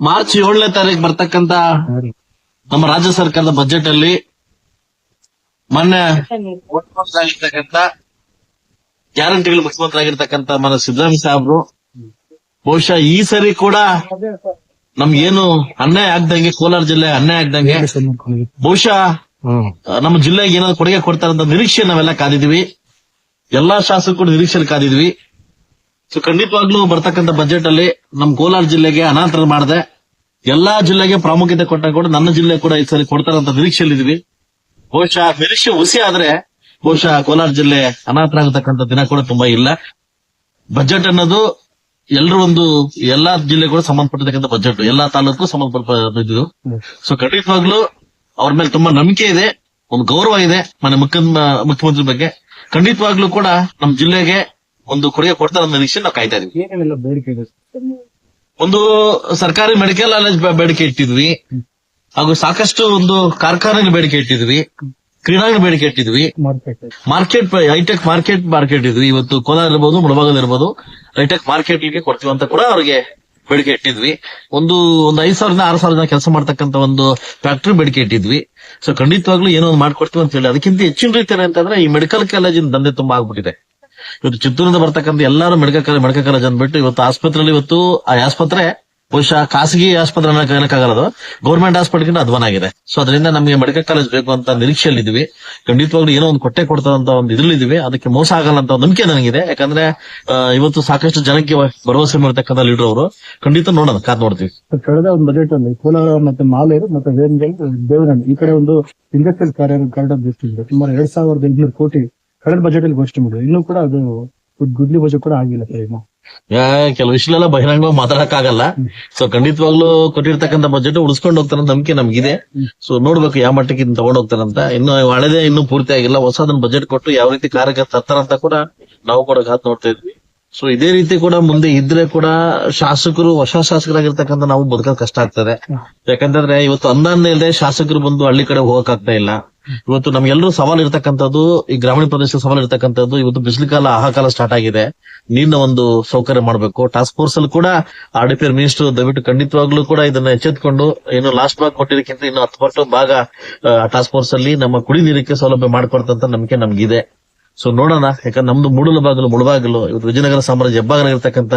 March ಏಳನೇ ತಾರೀಕು ಬರ್ತಕ್ಕಂತ ನಮ್ಮ ರಾಜ್ಯ ಸರ್ಕಾರದ ಬಜೆಟ್ ಅಲ್ಲಿ ಮೊನ್ನೆ ಮುಖ್ಯಮಂತ್ರಿ ಆಗಿರ್ತಕ್ಕಂತ ಗ್ಯಾರಂಟಿಗಳು ಮುಖ್ಯಮಂತ್ರಿ ಆಗಿರ್ತಕ್ಕಂತ ಮನ ಸಿದ್ದರಾಮಯ್ಯ ಸಾಹೇಬ್ರು ಬಹುಶಃ ಈ ಸರಿ ಕೂಡ ನಮ್ಗೇನು ಅನ್ಯಾಯ ಆಗ್ದಂಗೆ ಕೋಲಾರ ಜಿಲ್ಲೆ ಅನ್ಯಾಯ ಆಗ್ದಂಗೆ ಬಹುಶಃ ನಮ್ಮ ಜಿಲ್ಲೆಗೆ ಏನಾದ್ರು ಕೊಡುಗೆ ಕೊಡ್ತಾರಂತ ಅಂತ ನಿರೀಕ್ಷೆ ನಾವೆಲ್ಲ ಕಾದಿದ್ವಿ ಎಲ್ಲಾ ಶಾಸಕರು ನಿರೀಕ್ಷೆ ಕಾದಿದ್ವಿ ಸೊ ಖಂಡಿತವಾಗ್ಲೂ ಬರ್ತಕ್ಕಂಥ ಬಜೆಟ್ ಅಲ್ಲಿ ನಮ್ ಕೋಲಾರ ಜಿಲ್ಲೆಗೆ ಅನಾಥರ ಮಾಡದೆ. ಎಲ್ಲಾ ಜಿಲ್ಲೆಗೆ ಪ್ರಾಮುಖ್ಯತೆ ಕೊಟ್ಟಾಗ ಕೂಡ ನನ್ನ ಜಿಲ್ಲೆ ಕೂಡ ಈ ಸರಿ ಕೊಡ್ತಾರಂತ ನಿರೀಕ್ಷೆಯಲ್ಲಿದ್ವಿ ಬಹುಶಃ ನಿರೀಕ್ಷೆ ಹುಸಿ ಆದ್ರೆ ಬಹುಶಃ ಕೋಲಾರ ಜಿಲ್ಲೆ ಅನಾಥರಾಗತಕ್ಕಂಥ ದಿನ ಕೂಡ ತುಂಬಾ ಇಲ್ಲ. ಬಜೆಟ್ ಅನ್ನೋದು ಎಲ್ಲರೂ ಒಂದು ಎಲ್ಲಾ ಜಿಲ್ಲೆ ಕೂಡ ಸಂಬಂಧಪಟ್ಟಿರ್ತಕ್ಕಂಥ ಬಜೆಟ್ ಎಲ್ಲಾ ತಾಲೂಕು ಸಂಬಂಧಪಟ್ಟಿದ್ದು ಸೊ ಖಂಡಿತವಾಗ್ಲೂ ಅವ್ರ ಮೇಲೆ ತುಂಬಾ ನಂಬಿಕೆ ಇದೆ, ಒಂದು ಗೌರವ ಇದೆ ಮನೆ ಮುಖ್ಯ, ಮುಖ್ಯಮಂತ್ರಿ ಬಗ್ಗೆ. ಖಂಡಿತವಾಗ್ಲೂ ಕೂಡ ನಮ್ ಜಿಲ್ಲೆಗೆ ಒಂದು ಕೊಡುಗೆ ಕೊಡ್ತಾರೆ ಅನ್ನೋ ನಿರೀಕ್ಷೆ ನಾವು ಕಾಯ್ತಾ ಇದೀವಿ. ಏನೇನೆಲ್ಲ ಬೇಡಿಕೆ ಇದೆ? ಒಂದು ಸರ್ಕಾರಿ ಮೆಡಿಕಲ್ ಕಾಲೇಜ್ ಬೇಡಿಕೆ ಇಟ್ಟಿದ್ವಿ. ಹಾಗೂ ಸಾಕಷ್ಟು ಒಂದು ಕಾರ್ಖಾನೆ ಬೇಡಿಕೆ ಇಟ್ಟಿದ್ವಿ. ಕ್ರೀಡಾಂಗಣ ಬೇಡಿಕೆ ಇಟ್ಟಿದ್ವಿ. ಮಾರ್ಕೆಟ್ ಹೈಟೆಕ್ ಮಾರ್ಕೆಟ್ ಮಾರ್ಕೆಟ್ ಇದ್ವಿ. ಇವತ್ತು ಕೋಲಾರ ಇರ್ಬೋದು ಮುಳಬಾಗಲ್ ಇರ್ಬೋದು. ಹೈಟೆಕ್ ಮಾರ್ಕೆಟ್ಗೆ ಕೊಡ್ತೀವಿ ಅಂತ ಕೂಡ ಅವ್ರಿಗೆ ಬೇಡಿಕೆ ಇಟ್ಟಿದ್ವಿ. ಒಂದು ಒಂದು ಐದ್ ಸಾವಿರದಿಂದ ಆರು ಸಾವಿರದ ಜನ ಕೆಲಸ ಮಾಡ್ತಕ್ಕಂತ ಒಂದು ಫ್ಯಾಕ್ಟ್ರಿ ಬೇಡಿಕೆ ಇಟ್ಟಿದ್ವಿ. ಸೊ ಖಂಡಿತವಾಗ್ಲೂ ಏನೋ ಒಂದು ಮಾಡ್ಕೊಡ್ತೀವಿ ಅಂತ ಹೇಳಿ ಅದಕ್ಕಿಂತ ಹೆಚ್ಚಿನ ರೀತಿ ಅಂತಂದ್ರೆ ಈ ಮೆಡಿಕಲ್ ಕಾಲೇಜಿನ ದಂಧೆ ತುಂಬಾ ಆಗ್ಬಿಟ್ಟಿದೆ. ಇವತ್ತು ಚಿತ್ತೂರಿಂದ ಬರ್ತಕ್ಕಂಥ ಎಲ್ಲರೂ ಮೆಡಿಕಲ್ ಕಾಲೇಜ್ ಮೆಡಿಕಲ್ ಕಾಲೇಜ್ ಅಂದ್ಬಿಟ್ಟು ಇವತ್ತು ಆಸ್ಪತ್ರೆಯಲ್ಲಿ ಇವತ್ತು ಆ ಆಸ್ಪತ್ರೆ ಬಹುಶಃ ಖಾಸಗಿ ಆಸ್ಪತ್ರೆ ಅನ್ನಕ್ಕಾಗಲ್ಲ ಗೌರ್ಮೆಂಟ್ ಆಸ್ಪತ್ರೆಗಿಂತ ಅಧ್ವಾನ ಆಗಿದೆ. ಸೊ ಅದರಿಂದ ನಮಗೆ ಮೆಡಿಕಲ್ ಕಾಲೇಜ್ ಬೇಕು ಅಂತ ನಿರೀಕ್ಷೆಯಲ್ಲಿದ್ವಿ ಖಂಡಿತವಾಗ್ಲೂ ಏನೋ ಒಂದು ಕೊಟ್ಟೆ ಕೊಡ್ತಾರಂತ ಒಂದು ಇದ್ರಲ್ಲಿದ್ವಿ ಅದಕ್ಕೆ ಮೋಸ ಆಗಲ್ಲ ಅಂತ ನಂಬಿಕೆ ನನಗಿದೆ. ಯಾಕಂದ್ರೆ ಇವತ್ತು ಸಾಕಷ್ಟು ಜನಕ್ಕೆ ಭರವಸೆ ಮಾಡ್ತಕ್ಕಂಥ ಲೀಡರ್ ಅವರು. ಖಂಡಿತ ನೋಡೋಣ, ಕಾದ್ ನೋಡ್ತೀವಿ. ಕಳೆದ ಒಂದು ಬಜೆಟ್ ಅಲ್ಲಿ ಕೋಲಾರ ಮತ್ತೆ ಮಾಲೇರು ಮತ್ತೆ ದೇವನಹಳ್ಳಿ ಈ ಕಡೆ ಒಂದು ಇಂಡಸ್ಟ್ರಿಯಲ್ ಕಾರ್ಯ ಕಾರ್ಡ್ ಸುಮಾರು ಎರಡ್ ಸಾವಿರದ ಎಂಟುನೂರು ಕೋಟಿ ಕಳೆದ ಬಜೆಟ್ ಅಲ್ಲಿ ಘೋಷಣೆ ಮಾಡಿದ್ರು. ಇನ್ನೂ ಕೂಡ ಅದು ಗುಡ್ಲಿ ಬಜೆಟ್ ಕೂಡ ಆಗಿಲ್ಲ ಸರ್ ಇನ್ನು ಯಾ, ಕೆಲವು ವಿಷಯಲೆಲ್ಲ ಬಹಿರಂಗವಾಗಿ ಮಾತಾಡಕ್ಕಾಗಲ್ಲ. ಸೊ ಖಂಡಿತವಾಗ್ಲೂ ಕೊಟ್ಟಿರ್ತಕ್ಕಂಥ ಬಜೆಟ್ ಉಳಿಸ್ಕೊಂಡು ಹೋಗ್ತಾರ ನಂಬಿಕೆ ನಮ್ಗಿದೆ. ಸೊ ನೋಡ್ಬೇಕು ಯಾವ ಮಟ್ಟಕ್ಕೆ ಇದನ್ನ ತಗೊಂಡ್ ಹೋಗ್ತಾರಂತ ಇನ್ನು ಹಳೆದೇ ಇನ್ನೂ ಪೂರ್ತಿ ಆಗಿಲ್ಲ. ಹೊಸದನ್ನ ಬಜೆಟ್ ಕೊಟ್ಟು ಯಾವ ರೀತಿ ಕಾರ್ಯಕ್ಕೆ ತರ್ತಾರಂತ ಕೂಡ ನಾವು ಕೂಡ ಕಾತ್ ನೋಡ್ತಾ ಇದ್ವಿ. ಸೊ ಇದೇ ರೀತಿ ಕೂಡ ಮುಂದೆ ಇದ್ರೆ ಕೂಡ ಶಾಸಕರು ಹೊಸ ಶಾಸಕರಾಗಿರ್ತಕ್ಕಂಥ ನಾವು ಬದುಕೋದ್ ಕಷ್ಟ ಆಗ್ತದೆ. ಯಾಕಂತಂದ್ರೆ ಇವತ್ತು ಅನುದಾನ ಇಲ್ಲದೆ ಶಾಸಕರು ಬಂದು ಹಳ್ಳಿ ಕಡೆ ಹೋಗಕ್ ಆಗ್ತಾ ಇಲ್ಲ. ಇವತ್ತು ನಮ್ಗೆಲ್ಲರೂ ಸವಾಲು ಇರ್ತಕ್ಕಂಥದ್ದು, ಈ ಗ್ರಾಮೀಣ ಪ್ರದೇಶ ಸವಾಲು ಇರ್ತಕ್ಕಂಥದ್ದು, ಇವತ್ತು ಬಿಸಿಲು ಕಾಲ ಆಹಾಕಾಲ ಸ್ಟಾರ್ಟ್ ಆಗಿದೆ. ನೀರಿನ ಒಂದು ಸೌಕರ್ಯ ಮಾಡಬೇಕು. ಟಾಸ್ಕ್ ಫೋರ್ಸ್ ಅಲ್ಲಿ ಕೂಡ ಆರ್ ಡಿ ಪಿ ಮಿನಿಸ್ಟರ್ ದಯವಿಟ್ಟು ಖಂಡಿತವಾಗ್ಲೂ ಕೂಡ ಇದನ್ನ ಎಚ್ಚೆತ್ಕೊಂಡು ಏನು ಲಾಸ್ಟ್ ಭಾಗ ಕೊಟ್ಟಿದ್ದಕ್ಕಿಂತ ಇನ್ನು ಹತ್ತು ಪಟ್ಟು ಭಾಗ ಟಾಸ್ಕ್ ಫೋರ್ಸ್ ಅಲ್ಲಿ ನಮ್ಮ ಕುಡಿ ನೀರಿಗೆ ಸೌಲಭ್ಯ ಮಾಡಿಕೊಡ್ತಂತ ನಂಬಿಕೆ ನಮ್ಗಿದೆ. ಸೊ ನೋಡೋಣ, ಯಾಕಂದ್ರೆ ನಮ್ದು ಮೂಡಲ ಬಾಗಿಲು ಮುಳುಬಾಗಿಲು ಇವತ್ತು ವಿಜಯನಗರ ಸಾಮ್ರಾಜ್ಯ ಹೆಬ್ಬಾಗಲ ಇರತಕ್ಕಂತ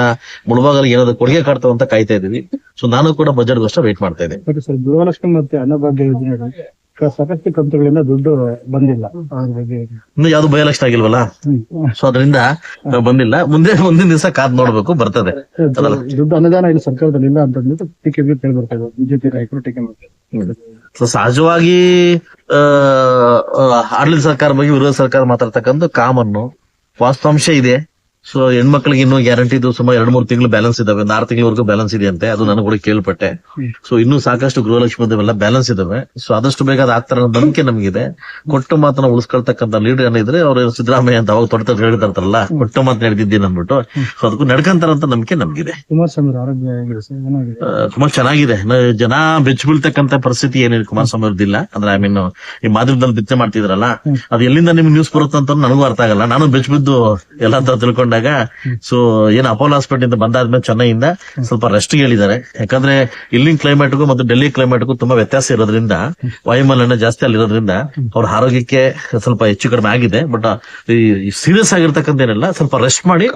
ಮುಳುಬಾಗಲು ಏನಾದ್ರು ಕೊಡುಗೆ ಕಾಡ್ತಾವ ಅಂತ ಕಾಯ್ತಾ ಇದೀವಿ. ಸೊ ನಾನು ಕೂಡ ಬಜೆಟ್ ಬಜೆಟ್ಗೋಸ್ಕರ ವೇಟ್ ಮಾಡ್ತಾ ಇದ್ದೀನಿ. ಸಾಕಷ್ಟು ಕಂತುಗಳಿಂದ ದುಡ್ಡು ಬಂದಿಲ್ಲ. ಇನ್ನು ಯಾವ್ದು ಬಯಲಕ್ಷ ಆಗಿಲ್ವಲ್ಲ. ಸೊ ಅದರಿಂದ ಬಂದಿಲ್ಲ. ಮುಂದೆ ಮುಂದಿನ ದಿವಸ ಕಾದ್ ನೋಡ್ಬೇಕು ಬರ್ತದೆ. ಅದಲ್ಲ. ದುಡ್ಡು ಅನುದಾನ ಇಲ್ಲಿ ಸರ್ಕಾರದಲ್ಲಿ ಇಲ್ಲ ಅಂತ ಅಂದ್ಬಿಟ್ಟು ಟೀಕೆ ಕೇಳಿ ಬರ್ತಾ ಬಿಜೆಪಿ ನಾಯಕರು ಟೀಕೆ ಮಾಡ್ತಾರೆ ಸೊ ಸಹಜವಾಗಿ ಆಡಳಿತ ಸರ್ಕಾರ ಬಗ್ಗೆ ವಿರೋಧ ಸರ್ಕಾರ ಮಾತಾಡ್ತಕ್ಕಂಥ ಕಾಮನ್ನು ವಾಸ್ತವಾಂಶ ಇದೆ. ಸೊ ಹೆಣ್ಮಕ್ಳಿಗೆ ಇನ್ನೂ ಗ್ಯಾರಂಟಿ ಇದು ಸುಮಾರು ಎರಡ್ ಮೂರು ತಿಂಗಳು ಬ್ಯಾಲೆನ್ಸ್ ಇದಾವೆ. ಒಂದು ಆರು ತಿಂಗಳವರೆಗೂ ಬ್ಯಾಲೆನ್ಸ್ ಇದೆ ಅಂತೆ ಅದು ನನಗೆ ಕೂಡ ಕೇಳ್ಪಟ್ಟೆ. ಸೊ ಇನ್ನೂ ಸಾಕಷ್ಟು ಗೃಹಲಕ್ಷ್ಮಿ ಬ್ಯಾಲೆನ್ಸ್ ಇದಾವೆ. ಸೊ ಆದಷ್ಟು ಬೇಗ ಅದು ಆಗ್ತಾರ ನಂಬಿಕೆ ನಮಗಿದೆ. ಕೊಟ್ಟು ಮಾತನ್ನ ಉಳಿಸ್ಕೊಳ್ತಕ್ಕಂಥ ಲೀಡರ್ ಏನಿದ್ರೆ ಅವ್ರ ಸಿದ್ದರಾಮಯ್ಯ ಅಂತ ಅವಾಗ ತೊಡತ ಹೇಳಿದಾರಲ್ಲ ಕೊಟ್ಟು ಮಾತು ನಡೆದಿದ್ದೀನಿ ಅಂದ್ಬಿಟ್ಟು. ಸೊ ಅದಕ್ಕೂ ನಡ್ಕಂತಾರಂತ ನಂಬಿಕೆ ನಮ್ಗಿದೆ. ತುಂಬಾ ಚೆನ್ನಾಗಿದೆ. ಜನ ಬೆಚ್ಚ ಬೀಳ್ತಕ್ಕಂತ ಪರಿಸ್ಥಿತಿ ಏನಿದೆ ಕುಮಾರಸ್ವಾಮಿ ಅವ್ರದ್ದಿಲ್ಲ ಅಂದ್ರೆ ಐ ಮೀನ್ ಈ ಮಾಧ್ಯಮದಲ್ಲಿ ಬಿತ್ತೆ ಮಾಡ್ತಿದ್ರಲ್ಲ ಅದು ಎಲ್ಲಿಂದ ನಿಮ್ಗೆ ನ್ಯೂಸ್ ಬರುತ್ತೆ ಅಂತ ನನಗೂ ಅರ್ಥ ಆಗಲ್ಲ. ನಾನು ಬೆಚ್ಚ ಬಿದ್ದು ಎಲ್ಲ ಅಂತ ತಿಳ್ಕೊಂಡಾಗ ಸೊ ಏನ್ ಅಪೋಲೋ ಹಾಸ್ಪಿಟಲ್ ಇಂದ ಬಂದಾದ್ಮೇಲೆ ಚೆನ್ನೈಯಿಂದ ಸ್ವಲ್ಪ ರೆಸ್ಟ್ ಹೇಳಿದ್ದಾರೆ ಯಾಕಂದ್ರೆ ಇಲ್ಲಿನ ಕ್ಲೈಮೇಟ್ಗೂ ಮತ್ತು ಡೆಲ್ಲಿ ಕ್ಲೈಮೇಟ್ಗೂ ತುಂಬಾ ವ್ಯತ್ಯಾಸ ಇರೋದ್ರಿಂದ ವಾಯುಮಾಲಿನ್ಯ ಜಾಸ್ತಿ ಅಲ್ಲಿರೋದ್ರಿಂದ ಅವ್ರ ಆರೋಗ್ಯಕ್ಕೆ ಸ್ವಲ್ಪ ಹೆಚ್ಚು ಕಡಿಮೆ ಆಗಿದೆ. ಬಟ್ ಈ ಸೀರಿಯಸ್ ಆಗಿರ್ತಕ್ಕಂಥ ಏನಿಲ್ಲ ಸ್ವಲ್ಪ ರೆಸ್ಟ್ ಮಾಡಿ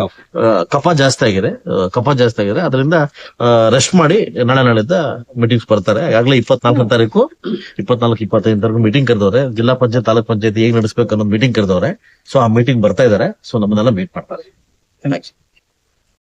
ಕಫ. ಜಾಸ್ತಿ ಆಗಿದೆ. ಕಫ ಜಾಸ್ತಿ ಆಗಿದೆ. ಅದರಿಂದ ರೆಸ್ಟ್ ಮಾಡಿ ನಾಳೆ ನಾಳಿದ್ದ ಮೀಟಿಂಗ್ಸ್ ಬರ್ತಾರೆ. ಆಗ್ಲೇ ಇಪ್ಪತ್ನಾಲ್ಕನೇ ತಾರೀಕು ಇಪ್ಪತ್ನಾಲ್ಕು ಇಪ್ಪತ್ತೈದು ತಾರೀಕು ಮೀಟಿಂಗ್ ಕರೆದವ್ರೆ. ಜಿಲ್ಲಾ ಪಂಚಾಯತ್ ತಾಲೂಕ್ ಪಂಚಾಯತ್ ಹೇಗ್ ನಡೆಸಬೇಕು ಅನ್ನೋದು ಮೀಟಿಂಗ್ ಕರೆದವ್ರೆ. ಸೊ ಆ ಮೀಟಿಂಗ್ ಬರ್ತಾ ಇದಾರೆ. ಸೊ ನಮ್ಮನ್ನೆಲ್ಲ ಮೀಟ್ ಮಾಡ್ತಾರೆ. Thanks.